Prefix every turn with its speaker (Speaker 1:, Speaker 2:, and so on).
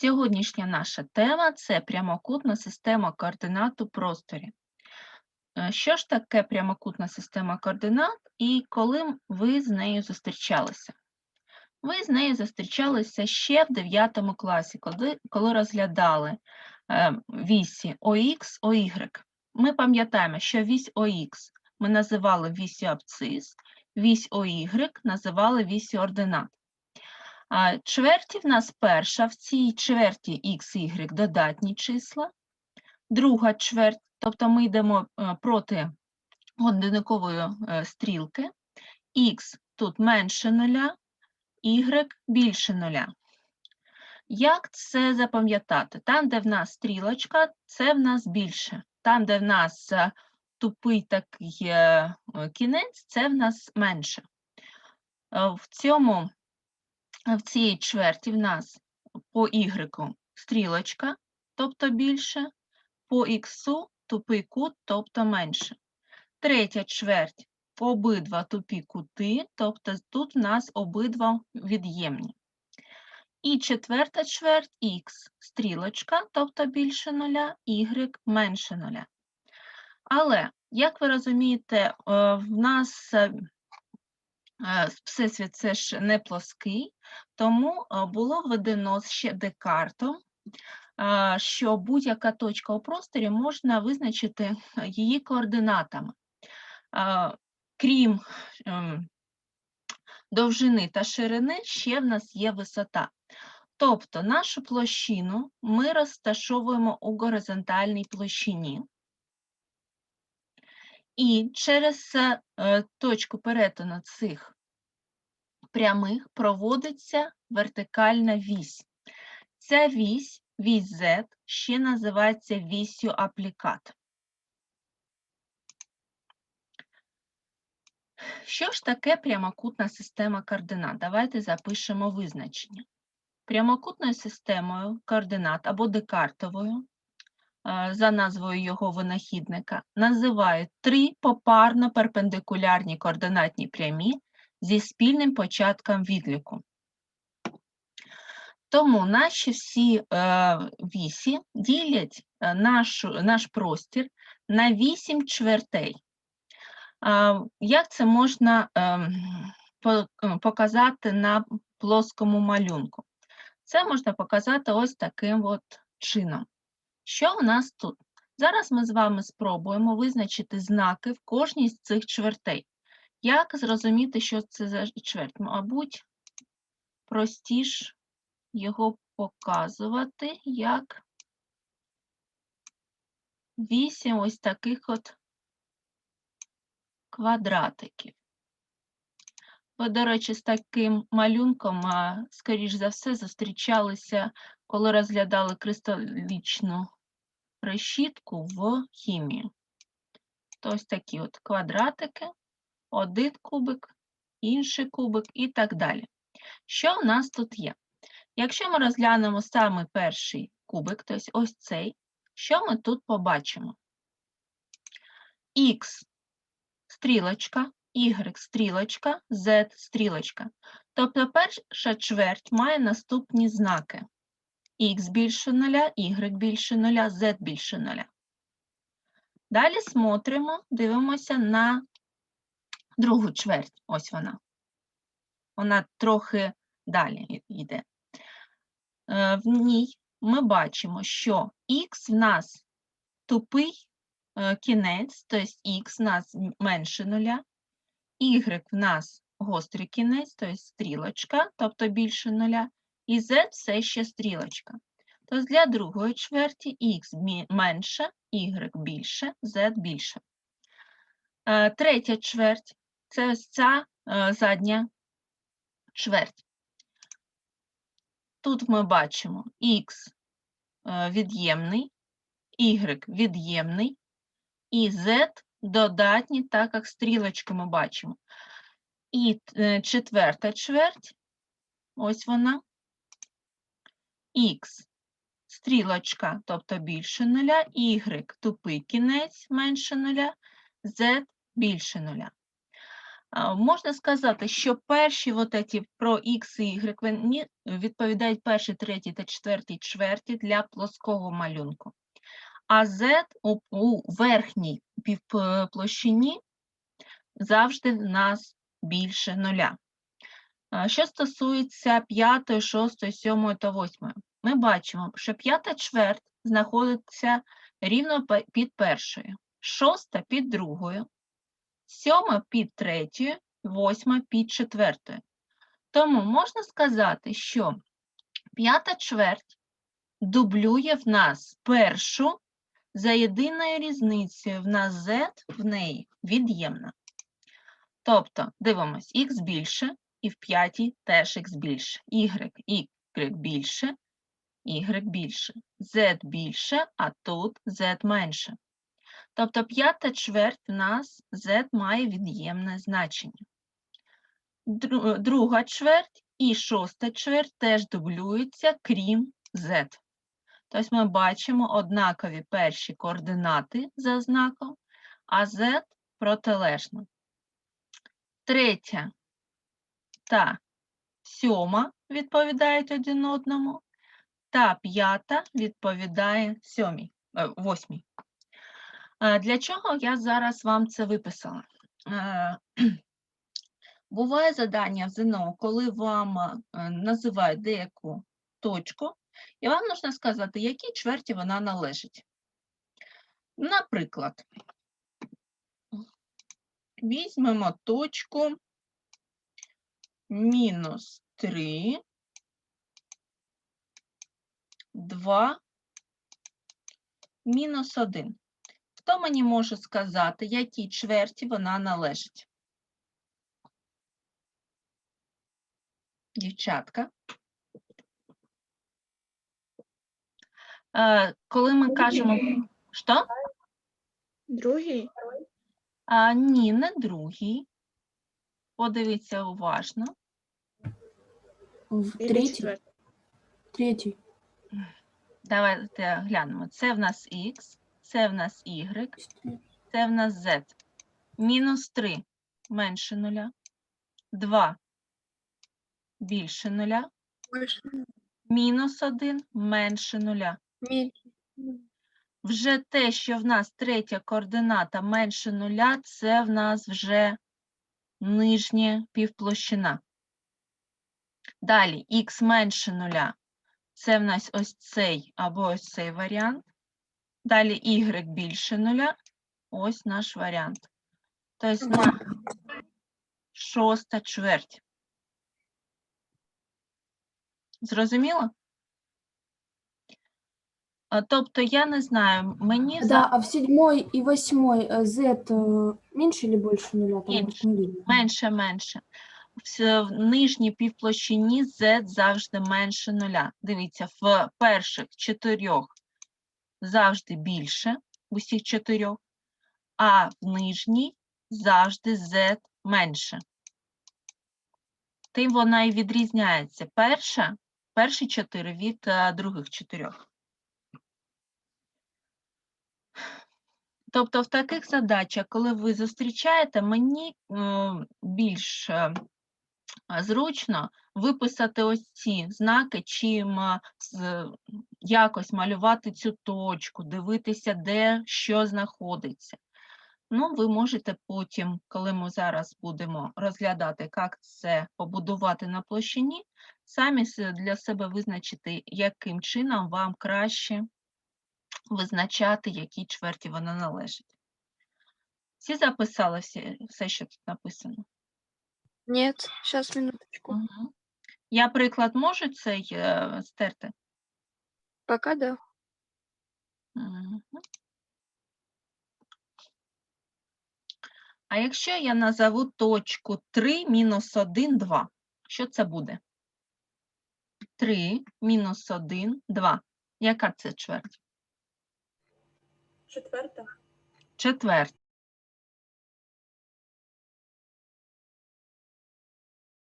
Speaker 1: Сьогоднішня наша тема це прямокутна система координат у просторі. Е, Що ж таке прямокутна система координат і коли ви з нею зустрічалися? Ви з нею зустрічалися ще в 9 класі, коли, розглядали е, вісі ОХ, ОY. Ми пам'ятаємо, що вісь ОХ ми називали вісі абцис, вісь ОY називали вісі ординат. А чверті в нас перша, в цій чверті x, y додатні числа, друга чверть, тобто ми йдемо е, проти годинникової е, стрілки, x тут менше нуля, y більше нуля. Як це запам'ятати? Там, де в нас стрілочка, це в нас більше. Там, де в нас е, тупий такий кінець, це в нас менше. В цьому в цій чверті в нас по y стрілочка, тобто більше, по х тупий кут, тобто менше. Третя чверть обидва тупі кути, тобто тут в нас обидва від'ємні. І четверта чверть х стрілочка, тобто більше нуля, y менше нуля. Але, як ви розумієте, е, в нас е, всесвіт це ж не плоский, тому е, було введено ще Декартом, е, що будь-яка точка у просторі можна визначити її координатами. Е, Крім довжини та ширини, ще в нас є висота. Тобто нашу площину ми розташовуємо у горизонтальній площині. І через е, точку перетину цих прямих проводиться вертикальна вісь. Ця вісь, вісь Z, ще називається вісю аплікат. Що ж таке прямокутна система координат? Давайте запишемо визначення. Прямокутною системою координат або декартовою, е, за назвою його винахідника, називають три попарно перпендикулярні координатні прямі зі спільним початком відліку. Тому наші всі е, вісі ділять е, нашу, наш простір на вісім чвертей. А, Як це можна по- е, показати на плоскому малюнку? Це можна показати ось таким от чином. Що у нас тут? Зараз ми з вами спробуємо визначити знаки в кожній з цих чвертей. Як зрозуміти, що це за чверть? Мабуть, простіш його показувати як вісім ось таких от квадратиків. Ви, до речі, з таким малюнком, скоріш за все, зустрічалися, коли розглядали кристалічну решітку в хімії. То ось такі от квадратики, один кубик, інший кубик і так далі. Що в нас тут є? Якщо ми розглянемо саме перший кубик, тобто ось цей, що ми тут побачимо? Х стрілочка, Y стрілочка, Z стрілочка. Тобто перша чверть має наступні знаки. Х більше нуля, Y більше нуля, Z більше нуля. Далі смотримо, дивимося на другу чверть. Ось вона. Вона трохи далі йде. Е, В ній ми бачимо, що Х в нас тупий е, кінець, тобто х в нас менше нуля, y в нас гострий кінець, тобто стрілочка, тобто більше нуля, і z все ще стрілочка. Тобто для другої чверті х менше, y більше, z більше. Е, Третя чверть це ось ця е, задня чверть. Тут ми бачимо х е, від'ємний, y від'ємний, і z додатні, так як стрілочки ми бачимо. І четверта чверть, ось вона, х стрілочка, тобто більше нуля, y тупий кінець менше нуля, z більше нуля. Можна сказати, що перші вот эти про X і Y відповідають першій, третій та четвертій чверті для плоского малюнку. А Z у, верхній півплощині завжди в нас більше нуля. Що стосується п'ятої, шостої, сьомої та восьмої, ми бачимо, що п'ята чверть знаходиться рівно під першою, шоста під другою, сьома під третьою, восьма під четвертою. Тому можна сказати, що п'ята чверть дублює в нас першу за єдиною різницею в нас z в неї від'ємна. Тобто, дивимось, х більше, і в п'ятій теж х більше, y, y більше, y більше, z більше, а тут z менше. Тобто п'ята чверть в нас z має від'ємне значення. Друга чверть і шоста чверть теж дублюються, крім z. Тобто ми бачимо однакові перші координати за знаком, а z протилежно. Третя та сьома відповідають один одному, та п'ята відповідає сьомій, е, восьмій. Е, Для чого я зараз вам це виписала? Е, Буває задання в ЗНО, коли вам називають деяку точку, і вам потрібно сказати, якій чверті вона належить. Наприклад, візьмемо точку мінус 3, 2, мінус 1. Хто мені може сказати, якій чверті вона належить? Дівчатка. Е, Коли ми кажемо, що?
Speaker 2: Другий?
Speaker 1: А, ні, не другий. Подивіться уважно.
Speaker 3: В
Speaker 2: Или
Speaker 3: третій,
Speaker 2: четвертий?
Speaker 3: третій.
Speaker 1: Давайте глянемо. Це в нас Х, це в нас Y, це в нас Z. Мінус 3 менше нуля. 2 більше нуля. Мінус 1 менше нуля. Вже те, що в нас третя координата менше нуля, це в нас вже нижня півплощина. Далі х менше нуля. Це в нас ось цей або ось цей варіант. Далі y більше нуля. Ось наш варіант. Тобто на шоста чверть. Зрозуміло? А, Тобто, я не знаю, мені за...
Speaker 3: Да, а в седьмой и восьмой э, z э, нуля? Там вот
Speaker 1: Меньше.
Speaker 3: не видно.
Speaker 1: менше, менше. В, нижній півплощині z завжди менше нуля. Дивіться, в перших чотирьох завжди більше, усіх чотирьох, а в нижній завжди z менше. Тим вона і відрізняється. Перша, перші чотири від е, других чотирьох. Тобто в таких задачах, коли ви зустрічаєте, мені більш е, а, зручно виписати ось ці знаки, чим е, якось малювати цю точку, дивитися, де що знаходиться. Ну, ви можете потім, коли ми зараз будемо розглядати, як це побудувати на площині, самі для себе визначити, яким чином вам краще визначати, якій чверті вона належить. Всі записали всі, все, що тут написано?
Speaker 2: Нет, сейчас минуточку.
Speaker 1: Мгм. Я приклад можу цей е, стерти?
Speaker 2: Пока да.
Speaker 1: Мгм. А якщо я назову точку 3 мінус 1, 2, що це буде? 3 мінус 1, 2. Яка це чверть?
Speaker 2: Четверта.
Speaker 1: Четверта.